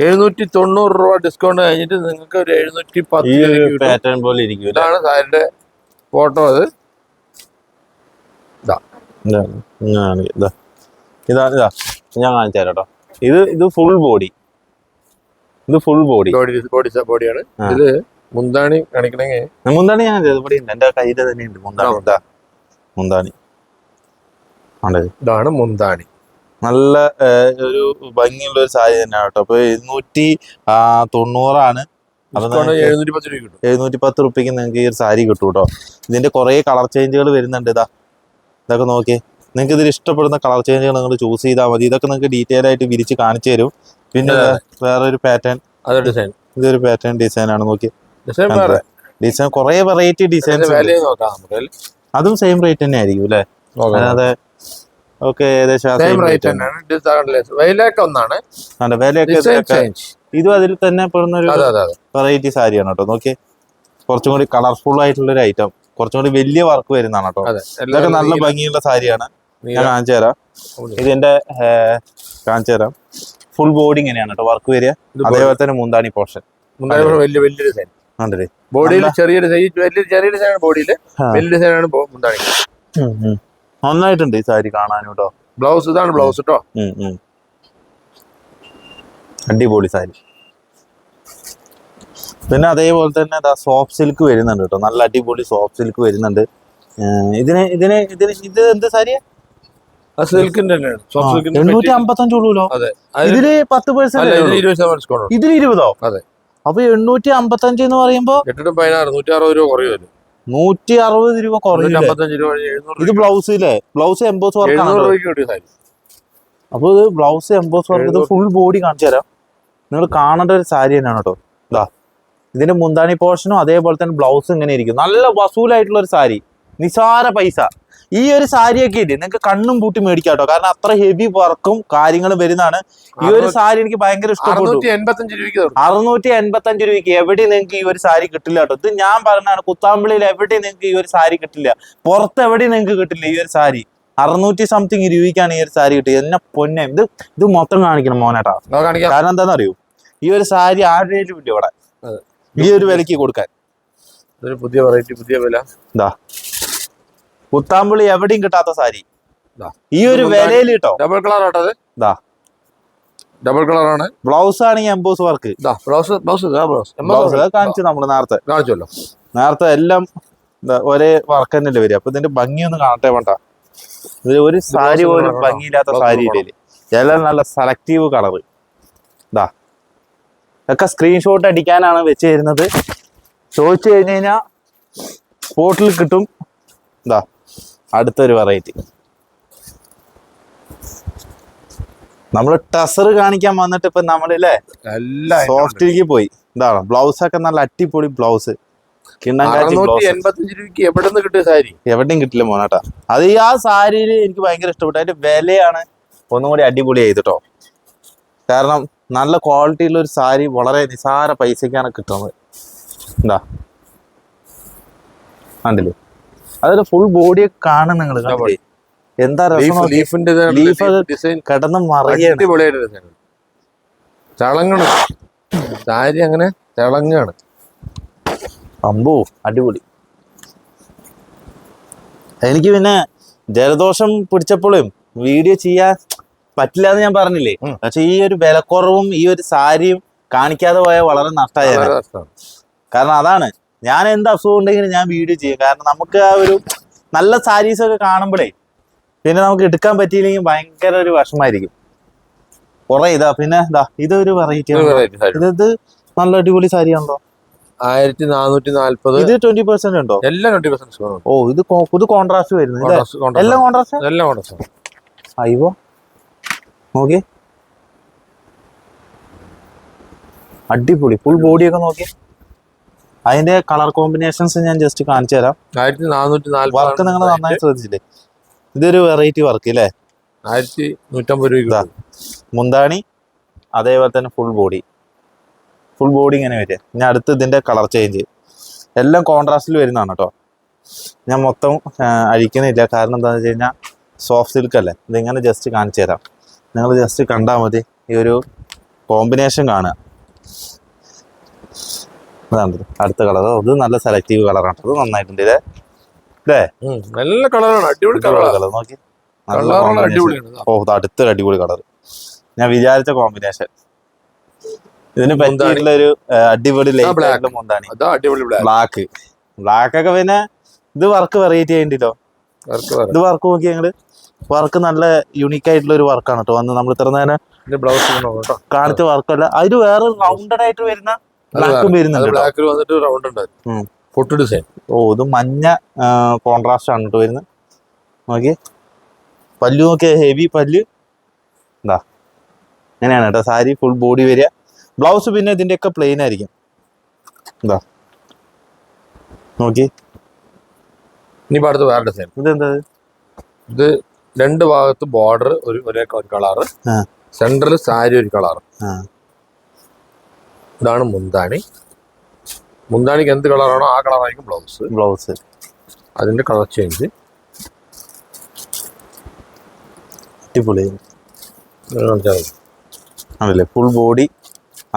എഴുന്നൂറ്റി തൊണ്ണൂറ് രൂപ ഡിസ്കൗണ്ട് കഴിഞ്ഞിട്ട് നിങ്ങൾക്ക് ഒരു എഴുന്നൂറ്റി പത്ത് പാറ്റേൺ പോലെ ഇരിക്കും ഇതാണ് സാരിയുടെ ഫോട്ടോ അത്. ഇതാ. ഇതാ ഞാൻ കാണിച്ചു തരാം കേട്ടോ. ഇത് ഇത് ഫുൾ ബോഡി ഇത് ഫുൾ ബോഡി ബോഡി ബോഡി ബോഡിയാണ്. ഇത് മുന്താണി കാണിക്കണമെങ്കിൽ മുന്താണി ഞാൻ എന്റെ കയ്യിൽ തന്നെയുണ്ട് മുന്താണി. മുന്താണി. ഇതാണ് മുന്താണി നല്ല ഒരു ഭംഗിയുള്ള ഒരു സാരി തന്നെയാണ് കേട്ടോ അപ്പൊ എഴുന്നൂറ്റി തൊണ്ണൂറാണ്. എഴുന്നൂറ്റി പത്ത് റുപ്യക്ക് നിങ്ങൾക്ക് ഈ ഒരു സാരി കിട്ടും കേട്ടോ ഇതിന്റെ കുറെ കളർ ചേഞ്ചുകൾ വരുന്നുണ്ട് ഇതാ. ഇതൊക്കെ നോക്കിയേ. നിങ്ങൾക്ക് ഇതിൽ ഇഷ്ടപ്പെടുന്ന കളർ ചേഞ്ചുകൾ നിങ്ങൾ ചൂസ് ചെയ്താൽ മതി. ഇതൊക്കെ നിങ്ങൾക്ക് ഡീറ്റെയിൽ ആയിട്ട് വിരിച്ച് കാണിച്ചു തരും. പിന്നെ വേറെ ഒരു പാറ്റേൺ. ഡിസൈൻ ഇതൊരു പാറ്റേൺ ഡിസൈൻ ആണ് നോക്കി ഡിസൈൻ കുറെ വെറൈറ്റി ഡിസൈൻസ് അതും സെയിം റേറ്റ് തന്നെ ആയിരിക്കും അല്ലേ അതെ അല്ലാതെ ഓക്കെ ഏകദേശം സെയിം റേറ്റ്. വിലയൊക്കെ ഒന്നാണ്. വിലയൊക്കെ ഇതും അതിൽ തന്നെ പെടുന്ന ഒരു വെറൈറ്റി സാരിയാണ് കേട്ടോ. നോക്കി കുറച്ചും കൂടി കളർഫുൾ ആയിട്ടുള്ള ഒരു ഐറ്റം കുറച്ചും കൂടി വലിയ വർക്ക് വരുന്നതാണ് കേട്ടോ. ഇതൊക്കെ നല്ല ഭംഗിയുള്ള സാരിയാണ് ഞാൻ കാണിച്ചു തരാം. ഇതിന്റെ കാണിച്ചു തരാം. ഫുൾ ബോഡി ഇങ്ങനെയാണ് കേട്ടോ വർക്ക് വരിക. അതേപോലെ തന്നെ മുന്താണി പോർഷൻ വലിയ വലിയ ഡിസൈൻ ബോഡിയിൽ ചെറിയൊരു വലിയ ചെറിയ ഡിസൈൻ ബോഡിയിൽ. വലിയ ഡിസൈനാണ് മുന്താണി. നന്നായിട്ടുണ്ട് ഈ സാരി കാണാനും കേട്ടോ ബ്ലൗസ് ഇതാണ് ബ്ലൗസ് കേട്ടോ. അടിപൊളി സാരി. പിന്നെ അതേപോലെ തന്നെ സോഫ്റ്റ് സിൽക്ക് വരുന്നുണ്ട് കേട്ടോ നല്ല അടിപൊളി സോഫ്റ്റ് സിൽക്ക് വരുന്നുണ്ട്. ഇതിന് ഇതിന് ഇതിന് ഇത് എന്ത് സാരിയാ ഇതിന് എണ്ണൂറ്റി അതെ. ഇതിൽ പത്ത് പെർസെന്റ് ഇതിൽ ഇരുപത് അതെ. അപ്പൊ എണ്ണൂറ്റി അമ്പത്തഞ്ച് എന്ന് പറയുമ്പോ എട്ടും പതിനാറ് നൂറ്റി അറുപത് രൂപ കുറയും വരും നൂറ്റി അറുപത് രൂപ എഴുന്നൂറ് ഇത് ബ്ലൗസ് ഇല്ലേ? ബ്ലൗസ് എംബോസ് വർക്ക് അപ്പൊ ഇത് ബ്ലൗസ് എംബോസ് വർക്ക് ഇത് ഫുൾ ബോഡി കാണിച്ചു തരാം. നിങ്ങൾ കാണേണ്ട ഒരു സാരി തന്നെയാണ് കേട്ടോ. ഇതാ ഇതിന്റെ മുന്താണി പോർഷനും അതേപോലെ തന്നെ ബ്ലൗസ് ഇങ്ങനെ ഇരിക്കും. നല്ല വസൂലായിട്ടുള്ള ഒരു സാരി. നിസാര പൈസ. ഈ ഒരു സാരിയൊക്കെ ഇല്ലേ? നിങ്ങൾക്ക് കണ്ണും പൂട്ടി മേടിക്കാം കേട്ടോ കാരണം അത്ര ഹെവി വർക്കും കാര്യങ്ങളും വരുന്നതാണ്. ഈ ഒരു സാരി എനിക്ക് ഭയങ്കര ഇഷ്ടപ്പെട്ടു. അറുന്നൂറ്റി എൺപത്തി അഞ്ച് രൂപയ്ക്ക് എവിടെ നിങ്ങൾക്ക് ഈ ഒരു സാരി കിട്ടില്ല കേട്ടോ. ഇത് ഞാൻ പറഞ്ഞാണ് കുത്താമ്പിളിയിൽ എവിടെ നിങ്ങൾക്ക് ഈ ഒരു സാരി കിട്ടില്ല. പുറത്ത് എവിടെ നിങ്ങൾക്ക് കിട്ടില്ല ഈ ഒരു സാരി? അറുന്നൂറ്റി സംതിങ് രൂപയ്ക്കാണ് ഈ ഒരു സാരി കിട്ടിയത്. എന്നെ പൊന്നെ. ഇത് ഇത് മൊത്തം കാണിക്കണം മോനേട്ടാ. കാരണം എന്താണെന്ന് അറിയൂ ഈ ഒരു സാരി ആരുടെയും ഇല്ല ഇവിടെ. ഈ ഒരു വിലക്ക് കൊടുക്കാൻ. പുതിയ വെറൈറ്റി പുതിയ വില. ഇതാ കുത്താമ്പിളി എവിടെയും കിട്ടാത്ത സാരി. ഈ ഒരു വിലയിൽ കേട്ടോ ഡബിൾ കളർ ആട്ടത് ഡബിൾ കളറാണ് ബ്ലൗസ് ആണെങ്കിൽ emboss work. Blouse blouse blouse. കാണിച്ചു നമ്മൾ നേരത്തെ. കാണിച്ചല്ലോ നേരത്തെ എല്ലാം ഒരേ വർക്ക് തന്നെയല്ലേ വരിക. അപ്പൊ ഇതിന്റെ ഭംഗി ഒന്ന് കാണട്ടെ വേണ്ട. ഇത് ഒരു സാരി പോലും. ഭംഗിയില്ലാത്ത സാരി ഇല്ലേ എല്ലാം നല്ല സെലക്റ്റീവ് കളർ ഇതാ ഒക്കെ സ്ക്രീൻഷോട്ട് അടിക്കാനാണ് വെച്ച് തരുന്നത്. ചോദിച്ചു കഴിഞ്ഞു കഴിഞ്ഞാൽ സ്പോട്ടിൽ കിട്ടും. ഇതാ അടുത്തൊരു വെറൈറ്റി നമ്മൾ ടസർ കാണിക്കാൻ വന്നിട്ട് ഇപ്പൊ നമ്മളില്ലേ സോഫ്റ്റിലേക്ക് പോയി. എന്താണ് ബ്ലൗസ് ഒക്കെ നല്ല അടിപൊളി ബ്ലൗസ് എവിടെയും കിട്ടില്ല മോനാട്ടാ. അത് ഈ ആ സാരിയിൽ എനിക്ക് ഭയങ്കര ഇഷ്ടപ്പെട്ടു. അതിന്റെ വിലയാണ് ഒന്നും കൂടി അടിപൊളി ചെയ്തിട്ടോ. കാരണം നല്ല ക്വാളിറ്റി ഉള്ള ഒരു സാരി വളരെ നിസാര പൈസക്കാണ് കിട്ടുന്നത്. എന്താ കണ്ടില്ലേ? അതൊരു ഫുൾ ബോഡിയെ കാണും നിങ്ങൾ എന്താ രസം ലീഫിന്റെ ഡിസൈൻ കിടന്ന് മറിയാണ്. തിളങ്ങണം സാരി അങ്ങനെ തിളങ്ങാണ് അമ്പോ അടിപൊളി. എനിക്ക് പിന്നെ ജലദോഷം പിടിച്ചപ്പോഴും വീഡിയോ ചെയ്യാൻ പറ്റില്ല എന്ന് ഞാൻ പറഞ്ഞില്ലേ? പക്ഷെ ഈ ഒരു വിലക്കുറവും ഈ ഒരു സാരിയും കാണിക്കാതെ പോയാൽ വളരെ നഷ്ടമായ കാരണം അതാണ്. ഞാൻ എന്ത് അസുഖം ഉണ്ടെങ്കിലും ഞാൻ വീഡിയോ ചെയ്യും. കാരണം നമുക്ക് ആ ഒരു നല്ല സാരീസ് ഒക്കെ കാണുമ്പോഴേ പിന്നെ നമുക്ക് എടുക്കാൻ പറ്റിയില്ലെങ്കിൽ ഭയങ്കര ഒരു വിഷമായിരിക്കും കുറെ ഇതാ പിന്നെ ഇതാ ഇതൊരു വെറൈറ്റി ഇത് നല്ല അടിപൊളി സാരി ആയിരത്തി നാനൂറ്റി നാല്പത് ഇത് ട്വന്റി പെർസെന്റ് ഉണ്ടോ? എല്ലാം ട്വന്റി പെർസെന്റ് ഓ ഇത് കോൺട്രാസ്റ്റ് വരുന്നു? എല്ലാം കോൺട്രാസ്റ്റ് എല്ലാം കോൺട്രാസ്റ്റ് അയ്യോ. നോക്കി അടിപൊളി. ഫുൾ ബോഡിയൊക്കെ നോക്കി അതിന്റെ കളർ കോമ്പിനേഷൻസ് ഞാൻ ജസ്റ്റ് കാണിച്ചു തരാം. ആയിരത്തി നാനൂറ്റി വർക്ക് നിങ്ങൾ നന്നായി ശ്രദ്ധിച്ചില്ലേ? ഇതൊരു വെറൈറ്റി വർക്ക് ഇല്ലേ? ആയിരത്തി നൂറ്റമ്പത് രൂപ. മുന്താണി അതേപോലെ തന്നെ ഫുൾ ബോഡി ഫുൾ ബോഡി ഇങ്ങനെ വരിക. ഞാൻ അടുത്ത് ഇതിന്റെ കളർ ചേഞ്ച് എല്ലാം കോൺട്രാസ്റ്റിൽ വരുന്നതാണ് കേട്ടോ ഞാൻ മൊത്തം അഴിക്കുന്നില്ല. കാരണം എന്താണെന്ന് വെച്ച് കഴിഞ്ഞാൽ സോഫ്റ്റ് സിൽക്ക് അല്ലേ? ഇതിങ്ങനെ ജസ്റ്റ് കാണിച്ചു തരാം. നിങ്ങൾ ജസ്റ്റ് കണ്ടാൽ മതി. ഈ ഒരു കോമ്പിനേഷൻ കാണുക. അതാണ് അടുത്ത കളർ. അത് നല്ല സെലക്റ്റീവ് കളറാണ് അത് നന്നായിട്ടുണ്ട് ഇതേ അല്ലേ നല്ല കളറാണ്. അടിപൊളി കളർ. നോക്കി. നല്ല അടിപൊളിയാണ് ഓ ഇത് അടുത്തൊരു അടിപൊളി കളർ. ഞാൻ വിചാരിച്ച കോമ്പിനേഷൻ ഇതിന്. പറ്റിയിട്ടുള്ള ഒരു അടിപൊളി. ലൈറ്റ് മുന്താണി. ബ്ലാക്ക് ബ്ലാക്ക് ഒക്കെ പിന്നെ ഇത് വർക്ക് വെറൈറ്റി ചെയ്യണ്ടല്ലോ ഇത് വർക്ക് നോക്കി ഞങ്ങൾ. വർക്ക് നല്ല യുണീക്ക് ആയിട്ടുള്ള ഒരു വർക്കാണ് കേട്ടോ. വന്ന് നമ്മൾ ഇത്ര നേരം കാണിച്ച വർക്കല്ല അതിന് വേറെ റൗണ്ടഡ് ആയിട്ട് വരുന്ന ബ്ലാക്കും വരുന്നുണ്ട്. ബ്ലാക്കിൽ വന്നിട്ട് റൗണ്ട് ഉണ്ടായിരുന്നു. പൊട്ട് ഡിസൈൻ ഓ ഇത് മഞ്ഞ കോൺട്രാസ്റ്റ് ആണ് കേട്ടോ വരുന്നത് നോക്കി പല്ലു നോക്കിയ ഹെവി പല്ല്. എന്താ അങ്ങനെയാണ് കേട്ടോ സാരി ഫുൾ ബോഡി വരിക. ബ്ലൗസ് പിന്നെ ഇതിന്റെയൊക്കെ പ്ലെയിൻ ആയിരിക്കും. എന്താ നോക്കി ഇനിയിപ്പോ അടുത്ത് വേറെ ഡിസൈൻ ഇതെന്താ ഇത്? രണ്ട് ഭാഗത്ത് ബോർഡർ ഒരു ഒരേ കളറ് സെൻട്രൽ സാരി ഒരു കളറ് ഇതാണ് മുന്താണി. മുന്താണിക്ക് എന്ത് കളറാണോ ആ കളറായിരിക്കും ബ്ലൗസ്. ബ്ലൗസ്. അതിന്റെ കളർ ചേഞ്ച്. അടിപൊളി. ആണല്ലേ? ഫുൾ ബോഡി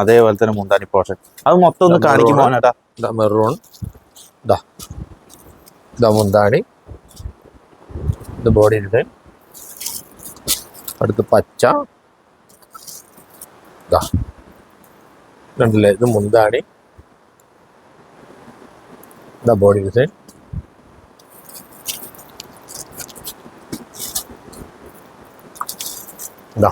അതേപോലെ തന്നെ മുന്താണി പോർഷൻ. അത് മൊത്തം ഒന്ന് ഇതാ കാണിക്കും ഇതാ മെറൂൺ ഇതാ. ഇതാ മുന്താണി. ഇത് ബോഡി ഡിസൈൻ അടുത്ത് പച്ച. ഇതാ. കണ്ടില്ലേ? ഇത് മുന്താണി. ദ ബോഡി ഡിസൈൻ ഇതാ.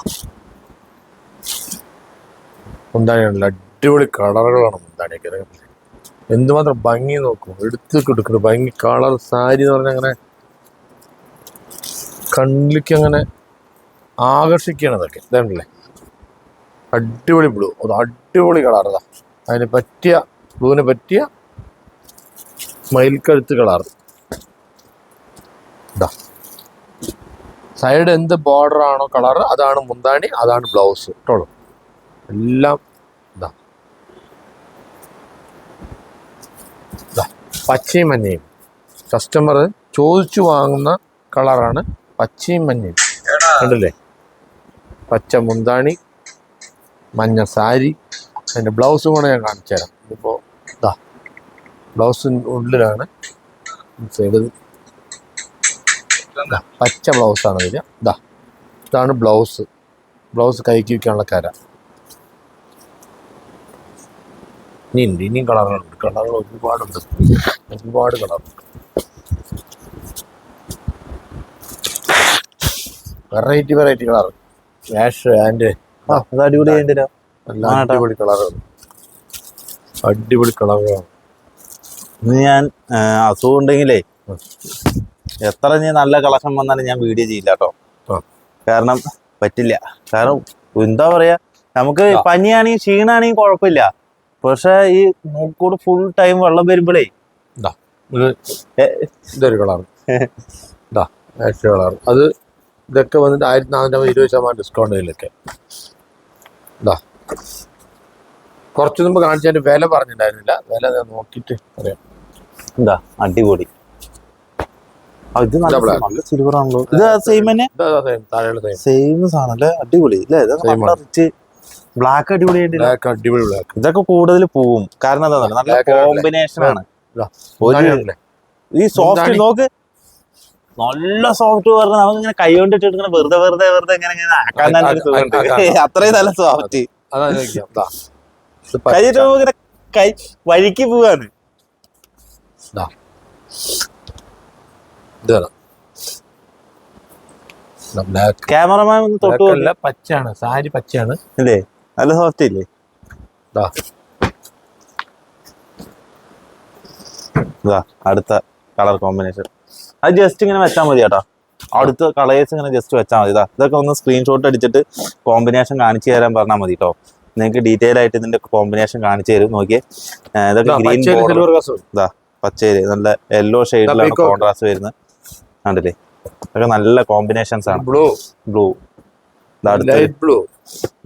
മുന്താണിയാണല്ലോ. അടിപൊളി കളറുകളാണ് മുന്താണിയൊക്കെ. എന്തുമാത്രം ഭംഗി നോക്കും. എടുത്ത് കൊടുക്കുന്നു ഭംഗി കളർ സാരി എന്ന് പറഞ്ഞാൽ അങ്ങനെ കണ്ണിലേക്ക് അങ്ങനെ ആകർഷിക്കുകയാണ് അതൊക്കെ. ഇതാണല്ലേ അടിപൊളി ബ്ലൂ. അത് അടിപൊളി കളർ ഇതാ. അതിന് പറ്റിയ ബ്ലൂവിന് പറ്റിയ മയിൽക്കഴുത്ത് കളർ ഇതാ. സൈഡ് എന്ത് ബോർഡർ ആണോ കളർ അതാണ് മുന്താണി അതാണ് ബ്ലൗസ് കേട്ടോളൂ എല്ലാം ഇതാ. ഇതാ പച്ചയും മഞ്ഞയും. കസ്റ്റമർ ചോദിച്ചു വാങ്ങുന്ന കളറാണ് പച്ചയും മഞ്ഞയും. കണ്ടില്ലേ? പച്ച മുന്താണി മഞ്ഞ സാരി അതിന്റെ ബ്ലൗസും കൂടെ ഞാൻ കാണിച്ചു തരാം. ഇതിപ്പോൾ ഇതാ ബ്ലൗസിന് ഉള്ളിലാണ്. സൈഡ് പച്ച ബ്ലൗസാണ് ഇതിൽ ഇതാ ഇതാണ് ബ്ലൗസ്. ബ്ലൗസ് കൈക്ക് വയ്ക്കാനുള്ള കര. ഇനി ഉണ്ട് ഇനിയും കളറുകളുണ്ട്. കളറുകൾ ഒരുപാടുണ്ട്. ഒരുപാട് കളറുണ്ട് variety variety colour. Wash and അത് അടിപൊളി. അടിപൊളി കളറുകൾ അടിപൊളി കളറുകളാണ് ഇന്ന് ഞാൻ അസുഖം ഉണ്ടെങ്കിലേ എത്ര നീ നല്ല കളക്ഷൻ വന്നാലും ഞാൻ വീഡിയോ ചെയ്യില്ല കേട്ടോ കാരണം പറ്റില്ല. കാരണം എന്താ പറയാ നമുക്ക്. പനിയാണെങ്കിൽ ക്ഷീണാണെങ്കിൽ കുഴപ്പമില്ല. പക്ഷെ ഈ മൂക്കൂട് ഫുൾ ടൈം വെള്ളം വരുമ്പോഴേ ഇതൊരു കളർ അത് ഇതൊക്കെ വന്നിട്ട് ആയിരത്തി നാനൂറ്റമ്പത് ഇരുപത് ശതമാനം ഡിസ്കൗണ്ട് ഇതിലൊക്കെ. ഇതാ കുറച്ച് മുമ്പ് കാണിച്ചതിന്റെ വില പറഞ്ഞിട്ടുണ്ടായിരുന്നില്ല. വില നോക്കിട്ട് നോക്കിയിട്ട് പറയാം. എന്താ അടിപൊളി. ഇത് നല്ല Double നല്ല സിൽവർ ആണല്ലോ. ഇത് സെയിം തന്നെ? അടിപൊളി. അല്ലേ റിച്ച് ബ്ലാക്ക് അടിപൊളി ആയിട്ടില്ല ബ്ലാക്ക് അടിപൊളി ബ്ലാക്ക് ഇതൊക്കെ കൂടുതൽ പോവും. കാരണം എന്താ നല്ല കോമ്പിനേഷൻ ആണ്. ഒരു ഈ സോഫ്റ്റ് നോക്ക്. നല്ല സോഫ്റ്റ് പറഞ്ഞ നമുക്ക് ഇങ്ങനെ കൈ കൊണ്ടിട്ട് ഇങ്ങനെ വെറുതെ വെറുതെ വെറുതെ ഇങ്ങനെ ഇങ്ങനെ ആക്കാൻ തന്നെ ഒരു സുഖമുണ്ട്. അത്രയും നല്ല സോഫ്റ്റ് കഴിഞ്ഞിട്ട് നമുക്ക് ഇങ്ങനെ കൈ വഴിക്ക് പോവാണ്. ക്യാമറമാൻ ഒന്ന് തൊട്ട് പച്ചയാണ്. സാരി പച്ചയാണ്. ഇല്ലേ? നല്ല സോഫ്റ്റ് ഇല്ലേ? അടുത്ത കളർ കോമ്പിനേഷൻ അത് ജസ്റ്റ് ഇങ്ങനെ വെച്ചാൽ മതി കേട്ടോ. അടുത്ത കളേഴ്സ് ഇങ്ങനെ ജസ്റ്റ് വെച്ചാൽ മതി ഇതാ ഇതൊക്കെ ഒന്ന് സ്ക്രീൻഷോട്ട് അടിച്ചിട്ട് കോമ്പിനേഷൻ കാണിച്ചു തരാൻ പറഞ്ഞാൽ മതി കേട്ടോ നിങ്ങൾക്ക് ഡീറ്റെയിൽ ആയിട്ട് ഇതിന്റെ കോമ്പിനേഷൻ കാണിച്ചു തരും. നോക്കിയേ. ഇതൊക്കെ ഗ്രീൻ ഇതാ പച്ചയിൽ നല്ല യെല്ലോ ഷെയ്ഡിലാണ്. കോൺട്രാസ്റ്റ് വരുന്നത്. കണ്ടില്ലേ? ഇതൊക്കെ നല്ല കോമ്പിനേഷൻസ് ആണ്. ബ്ലൂ ബ്ലൂ ബ്ലൂ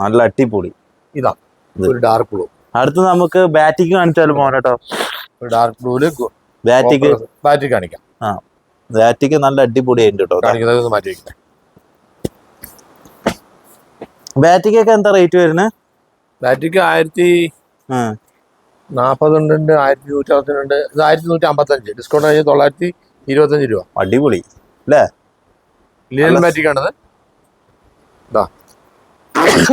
നല്ല അടിപൊളി. ഇതാ ഒരു ഡാർക്ക് ബ്ലൂ അടുത്ത് നമുക്ക് ബാറ്റിക്ക് കാണിച്ചാലും മോനേട്ടോ ഒരു ഡാർക്ക് ബ്ലൂൽ ബാറ്റിക്ക് ബാറ്റിക്ക് കാണിക്കാം. ബാറ്റിക്ക് നല്ല അടിപൊളിയായിട്ട് കേട്ടോ കാണിക്കുന്നത് മാറ്റി ബാറ്റിക്കൊക്കെ എന്താ റേറ്റ് വരുന്നത് ബാറ്റിക്ക് ആയിരത്തി നാൽപ്പതുണ്ട് ആയിരത്തി നൂറ്റി അറുപത്തിരണ്ട് ഇത് ആയിരത്തി നൂറ്റി അമ്പത്തഞ്ച് ഡിസ്കൗണ്ട് കഴിഞ്ഞ് തൊള്ളായിരത്തി ഇരുപത്തഞ്ച് രൂപ. അടിപൊളി. ലിയൽ നല്ല- ബാറ്റിക് ആണത്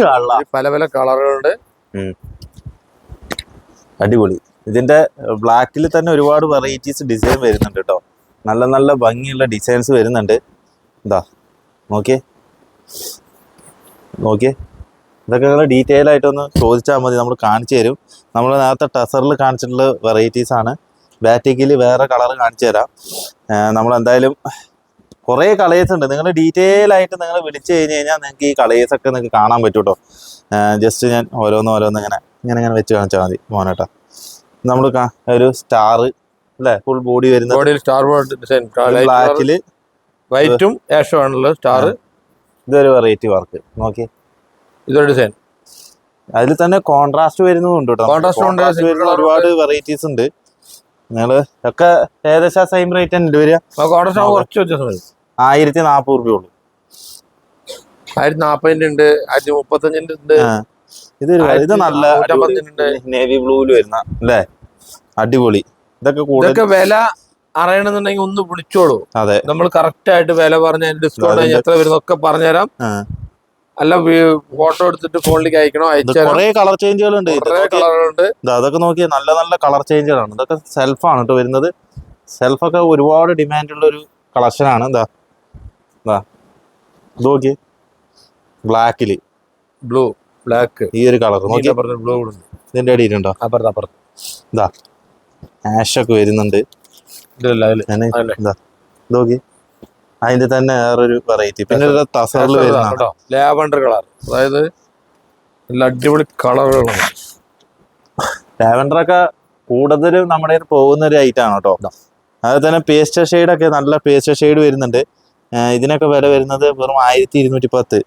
കള്ള. പല പല കളറുകളുണ്ട് അടിപൊളി. ഇതിന്റെ ബ്ലാക്കിൽ തന്നെ ഒരുപാട് വെറൈറ്റീസ് ഡിസൈൻ വരുന്നുണ്ട് കേട്ടോ നല്ല നല്ല ഭംഗിയുള്ള ഡിസൈൻസ് വരുന്നുണ്ട്. ഇതാ നോക്കിയേ. നോക്കിയേ. ഇതൊക്കെ നിങ്ങൾ ഡീറ്റെയിൽ ആയിട്ടൊന്ന് ചോദിച്ചാൽ മതി നമ്മൾ കാണിച്ചു തരും. നമ്മൾ നേരത്തെ ടസറിൽ കാണിച്ചിട്ടുള്ള വെറൈറ്റീസ് ആണ്. ബാറ്റിക്കിൽ വേറെ കളർ കാണിച്ചു തരാം. നമ്മൾ എന്തായാലും കുറേ കളേഴ്സ് ഉണ്ട്. നിങ്ങൾ ഡീറ്റെയിൽ ആയിട്ട് നിങ്ങൾ വിളിച്ചു കഴിഞ്ഞ് കഴിഞ്ഞാൽ നിങ്ങൾക്ക് ഈ കളേഴ്സ് ഒക്കെ നിങ്ങൾക്ക് കാണാൻ പറ്റും കേട്ടോ ജസ്റ്റ് ഞാൻ ഓരോന്ന് ഓരോന്ന് ഇങ്ങനെ ഇങ്ങനെ ഇങ്ങനെ വെച്ച് കാണിച്ചാൽ മതി മോനേട്ടാ. നമ്മൾ ഒരു സ്റ്റാർ അല്ലേ? ഫുൾ ബോഡി വരുന്ന ബോഡിയിൽ സ്റ്റാർ ഡിസൈൻ ബ്ലാക്കിൽ വൈറ്റും ആഷും ആണല്ലോ സ്റ്റാർ ഇതൊരു വെറൈറ്റി വർക്ക് നോക്കി. ഇതൊരു ഡിസൈൻ അതിൽ തന്നെ കോൺട്രാസ്റ്റ് വരുന്നതുണ്ട് Contrast വരുന്ന ഒരുപാട് വെറൈറ്റീസ് ഉണ്ട്. നിങ്ങൾ ഒക്കെ ഏകദേശം സെയിം റേറ്റ് തന്നെ വരിക? ഓർഡർ കുറച്ച് വ്യത്യാസം ആയിരത്തി നാൽപ്പത് രൂപ ഉള്ളു. ആയിരത്തി നാൽപ്പതിന്റെ ഉണ്ട് ആയിരത്തി മുപ്പത്തഞ്ചിന്റെ ഉണ്ട് ഇത് ഇത് നല്ല. നേവി ബ്ലൂവിൽ വരുന്ന അല്ലേ? അടിപൊളി. ഇതൊക്കെ ഇതൊക്കെ വില അറിയണമെന്നുണ്ടെങ്കിൽ ഒന്ന് വിളിച്ചോളൂ. അതെ. നമ്മൾ കറക്റ്റ് ആയിട്ട് വില പറഞ്ഞ ഡിസ്കൗണ്ട് എത്ര വരുന്നൊക്കെ പറഞ്ഞുതരാം. അല്ല ഫോട്ടോ എടുത്തിട്ട് ഫോണിലേക്ക് അയക്കണോ? കുറേ കളർ ചേഞ്ചുകൾ ഉണ്ട് അതൊക്കെ നോക്കിയാൽ നല്ല നല്ല കളർ ചേഞ്ചുകളാണ് ഇതൊക്കെ സെൽഫാണ് കേട്ടോ വരുന്നത്. സെൽഫൊക്കെ ഒരുപാട് ഡിമാൻഡ് ഉള്ള ഒരു കളക്ഷനാണ് എന്താ എന്താ ഇത്. നോക്കി ബ്ലാക്കിൽ ബ്ലൂ ബ്ലാക്ക് ഈ ഒരു കളർ നോക്കി ബ്ലൂ ഇതിന്റെ അടിയിലുണ്ടോ? അപ്പുറത്ത് അപ്പുറത്ത്. ഇതാ. ആഷ് ഒക്കെ വരുന്നുണ്ട് നോക്കി അതിന്റെ തന്നെ വേറൊരു വെറൈറ്റി പിന്നെ തസറിൽ തസറിൽ വരുന്നതാണ്. Lavender colour. അതായത് നല്ല അടിപൊളി കളറുകളാണ്. ലാവൻഡർ ഒക്കെ കൂടുതലും നമ്മുടെ പോകുന്ന ഒരു ഐറ്റം ആണ് കേട്ടോ. അതുപോലെ തന്നെ പേസ്റ്റ് ഷെയ്ഡ് ഒക്കെ നല്ല പേസ്റ്റ് ഷെയ്ഡ് വരുന്നുണ്ട്. ഇതിനൊക്കെ വില വരുന്നത് വെറും ആയിരത്തി ഇരുന്നൂറ്റി പത്ത്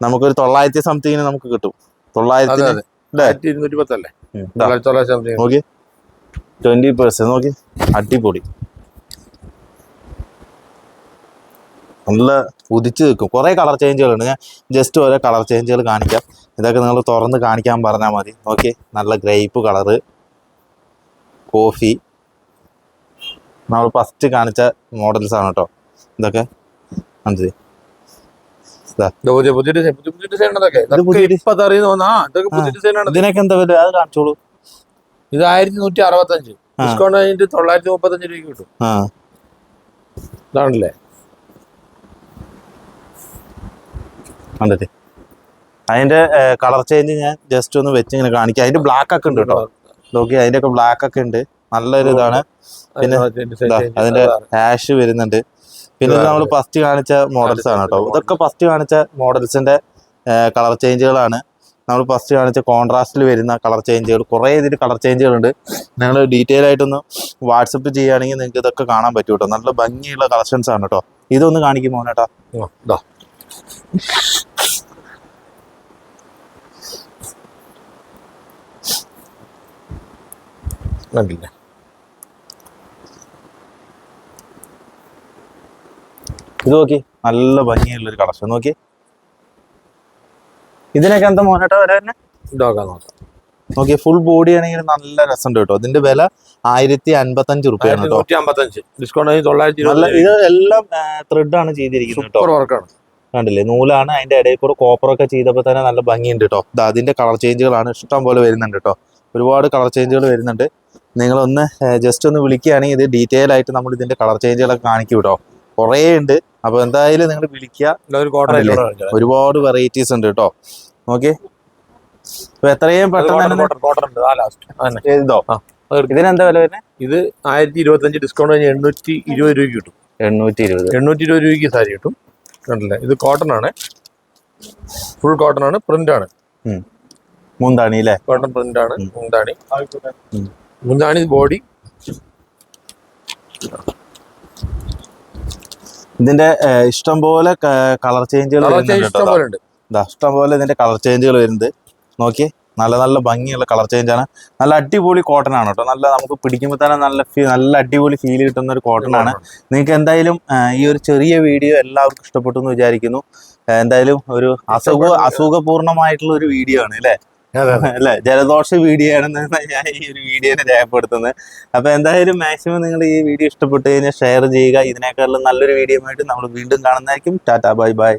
നമുക്കൊരു തൊള്ളായിരത്തി സംതിങ്ങിന് നമുക്ക് കിട്ടും. തൊള്ളായിരത്തി ഇരുന്നൂറ്റി പത്തല്ലേ നോക്കി. ട്വന്റി പെർസെന്റ് നോക്കി. അടിപൊളി. നല്ല ഉദിച്ച് നിൽക്കും. കുറേ കളർ ചേഞ്ചുകളുണ്ട് ഞാൻ ജസ്റ്റ് ഓരോ കളർ ചേഞ്ചുകൾ കാണിക്കാം. ഇതൊക്കെ നിങ്ങൾ തുറന്ന് കാണിക്കാൻ പറഞ്ഞാൽ മതി. ഓക്കെ നല്ല ഗ്രേപ്പ് കളറ് കോഫി നമ്മൾ ഫസ്റ്റ് കാണിച്ച മോഡൽസ് ആണ് കേട്ടോ ഇതൊക്കെ. മനസ്സിലായി ഇതിനൊക്കെ എന്താ വില? അത് കാണിച്ചോളൂ. ഇത് ആയിരത്തി നൂറ്റി അറുപത്തഞ്ച്. ഡിസ്കൗണ്ട് കഴിഞ്ഞിട്ട് തൊള്ളായിരത്തി മുപ്പത്തഞ്ച് രൂപയ്ക്ക് കിട്ടും. ഇതാണല്ലേ? കണ്ടിട്ട് അതിന്റെ കളർ ചേഞ്ച് ഞാൻ ജസ്റ്റ് ഒന്ന് വെച്ച് ഇങ്ങനെ കാണിക്കാം. അതിന്റെ ബ്ലാക്ക് ഒക്കെ ഉണ്ട് കേട്ടോ. നോക്കി അതിന്റെ ഒക്കെ ബ്ലാക്ക് ഒക്കെ ഉണ്ട്. നല്ലൊരു ഇതാണ്. പിന്നെ അതിന്റെ ഹാഷ് വരുന്നുണ്ട്. പിന്നെ നമ്മൾ ഫസ്റ്റ് കാണിച്ച മോഡൽസ് ആണ് കേട്ടോ. ഇതൊക്കെ ഫസ്റ്റ് കാണിച്ച മോഡൽസിന്റെ കളർ ചേഞ്ചുകളാണ് നമ്മൾ ഫസ്റ്റ് കാണിച്ച കോൺട്രാസ്റ്റിൽ വരുന്ന കളർ ചേഞ്ചുകൾ കുറേ ഇതിൽ കളർ ചേഞ്ചുകൾ ഉണ്ട് നിങ്ങൾ ഡീറ്റെയിൽ ആയിട്ടൊന്ന് വാട്സപ്പ് ചെയ്യുകയാണെങ്കിൽ നിങ്ങൾക്ക് ഇതൊക്കെ കാണാൻ പറ്റും കേട്ടോ നല്ല ഭംഗിയുള്ള കളക്ഷൻസ് ആണ് കേട്ടോ ഇതൊന്ന് കാണിക്കും മോനേട്ടാ? ഇതാ. കണ്ടില്ല ഇത് നോക്കി. നല്ല ഭംഗിയുള്ളൊരു കളക്ഷൻ നോക്കി. ഇതിനൊക്കെ എന്താ മോനോട്ടോ വരെ തന്നെ ഇതാക്കാൻ നോക്കാം. നോക്കിയ ഫുൾ ബോഡി ആണെങ്കിൽ നല്ല രസമുണ്ട് കേട്ടോ. ഇതിന്റെ വില ആയിരത്തി അൻപത്തഞ്ച് റുപ്യാണ് തൊള്ളായിരത്തി നല്ല ഇരുപത്. ഇത് എല്ലാം ത്രെഡ് ആണ് ചെയ്തിരിക്കുന്നത് കണ്ടില്ലേ? നൂലാണ് അതിന്റെ ഇടയിൽ കൂടെ കോപ്പറൊക്കെ ചെയ്തപ്പോൾ തന്നെ നല്ല ഭംഗിയുണ്ട് കേട്ടോ. ഇത് അതിന്റെ കളർ ചേഞ്ചുകളാണ് ഇഷ്ടം പോലെ വരുന്നുണ്ട് കേട്ടോ. ഒരുപാട് കളർ ചേഞ്ചുകൾ വരുന്നുണ്ട്. നിങ്ങളൊന്ന് ജസ്റ്റ് ഒന്ന് വിളിക്കുകയാണെങ്കിൽ ഇത് ഡീറ്റെയിൽ ആയിട്ട് നമ്മൾ ഇതിന്റെ കളർ ചേഞ്ചുകളൊക്കെ കാണിക്കും കേട്ടോ. കുറേ ഉണ്ട്. അപ്പൊ എന്തായാലും നിങ്ങൾ വിളിക്കുക. ഒരു കോട്ടൺ കണ്ടില്ലേ? ഒരുപാട് വെറൈറ്റീസ് ഉണ്ട് കേട്ടോ. ഓക്കെ? അപ്പൊ എത്രയും പെട്ടെന്ന് ഇതോ ഇതിനെന്താ വില വരുന്നത് ഇത് ആയിരത്തി ഇരുപത്തി അഞ്ച് ഡിസ്കൗണ്ട് കഴിഞ്ഞ് എണ്ണൂറ്റി ഇരുപത് രൂപയ്ക്ക് കിട്ടും. എണ്ണൂറ്റി ഇരുപത് എണ്ണൂറ്റി ഇരുപത് രൂപയ്ക്ക് സാരി കിട്ടും. കണ്ടില്ലേ? ഇത് കോട്ടൺ ആണ്. ഫുൾ കോട്ടൺ ആണ് പ്രിന്റ് ആണ്. മുന്താണി അല്ലേ? കോട്ടൺ പ്രിന്റ് ആണ് മൂന്താണി. മുന്താണി മുന്താണി ബോഡി ഇതിന്റെ ഇഷ്ടംപോലെ ഇഷ്ടം പോലെ കളർ ചേഞ്ചുകൾ വരുന്നുണ്ട് ഇഷ്ടം പോലെ ഉണ്ട് ദാ ഇഷ്ടം പോലെ ഇതിന്റെ കളർ ചേഞ്ചുകൾ വരുന്നുണ്ട്. നോക്കിയേ നല്ല നല്ല ഭംഗിയുള്ള കളർ ചേഞ്ച് ആണ് നല്ല അടിപൊളി കോട്ടൺ ആണ് കേട്ടോ. നല്ല നമുക്ക് പിടിക്കുമ്പോൾ തന്നെ നല്ല നല്ല അടിപൊളി ഫീൽ കിട്ടുന്ന ഒരു കോട്ടൺ ആണ്. നിങ്ങൾക്ക് എന്തായാലും ഈ ഒരു ചെറിയ വീഡിയോ എല്ലാവർക്കും ഇഷ്ടപ്പെട്ടു എന്ന് വിചാരിക്കുന്നു. എന്തായാലും ഒരു അസുഖ അസുഖപൂർണമായിട്ടുള്ള ഒരു വീഡിയോ ആണ് അല്ലേ? അല്ലെ? ജലദോഷ വീഡിയോ ആണെന്നാണ് ഞാൻ ഈ ഒരു വീഡിയോനെ രേഖപ്പെടുത്തുന്നത്. അപ്പൊ എന്തായാലും മാക്സിമം നിങ്ങൾ ഈ വീഡിയോ ഇഷ്ടപ്പെട്ടു കഴിഞ്ഞാൽ ഷെയർ ചെയ്യുക. ഇതിനേക്കാളും നല്ലൊരു വീഡിയോ ആയിട്ട് നമ്മൾ വീണ്ടും കാണുന്നതായിരിക്കും. Tata bye bye.